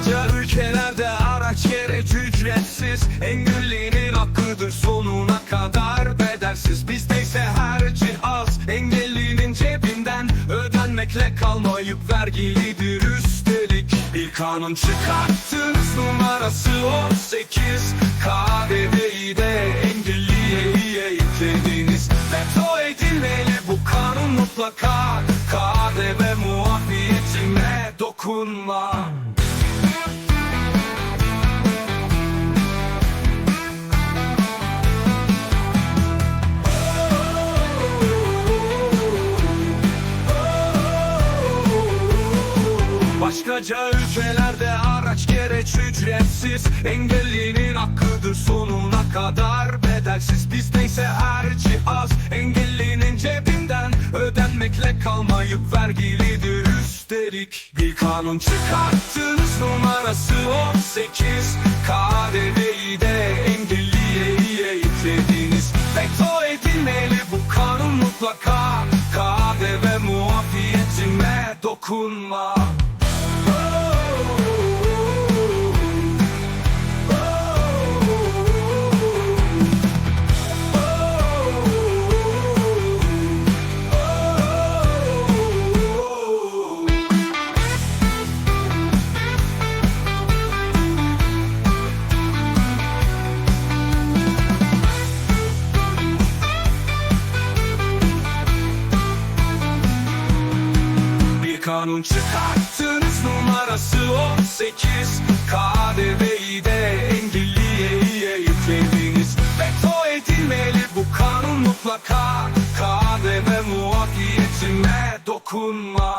Alaca ülkelerde araç gerek ücretsiz. Engellinin hakkıdır sonuna kadar bedelsiz. Bizde ise her cihaz engellinin cebinden Ödenmekle kalmayıp vergilidir üstelik Bir kanun çıkarttınız numarası 18 KDV'yi de engelliye eklediniz Veto edilmeli bu kanun mutlaka. KDV muafiyetine dokunma. Başkaca ülkelerde araç gereç ücretsiz. Engellinin hakkıdır sonuna kadar. Bedelsiz Bizdeyse her cihaz. Engellinin cebinden Ödenmekle kalmayıp vergilidir. Üstelik Bir kanun çıkarttınız numarası 18 KDV'yi de engelliye yüklediniz. Veto edilmeli bu kanun mutlaka. KDV muafiyetine dokunma kanun çıkarttınız numarası 18 KDV'yi de engelliye yüklediniz. Veto edilmeli bu kanun mutlaka. KDV muafiyetine dokunma